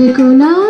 দেখো না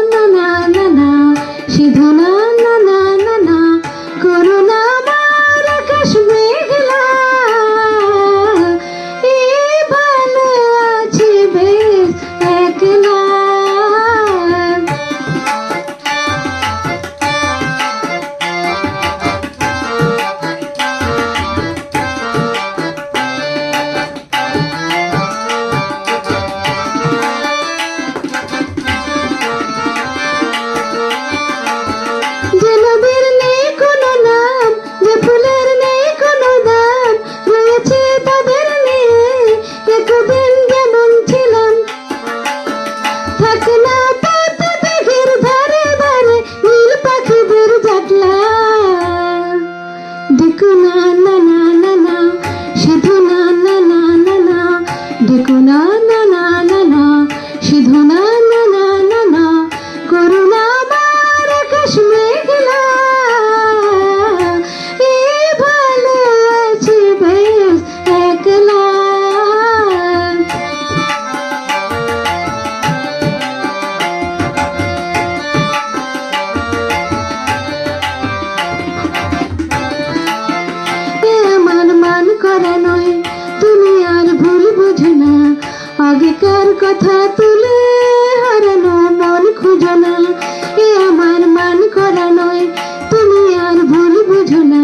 ব্যথা তুলে হারানো মন খুঁজো না, এ আমার মান করা নয়, তুমি আর ভুল বুঝো না।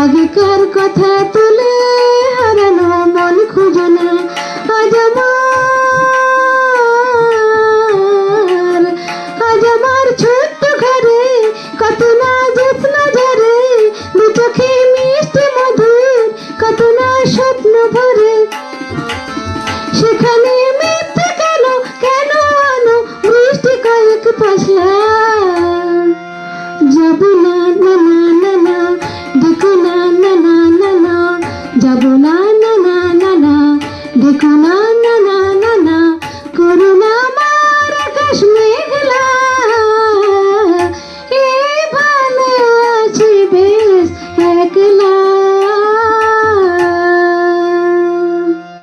আগেকার কথা তুলে হারানো মন খুঁজো না, আজ আমার আজ আমার ছোট্ট ঘরে কত না যত্ন ধরে দু চোখে মিষ্টি মধুর কত না স্বপ্ন ভরে। সেখানে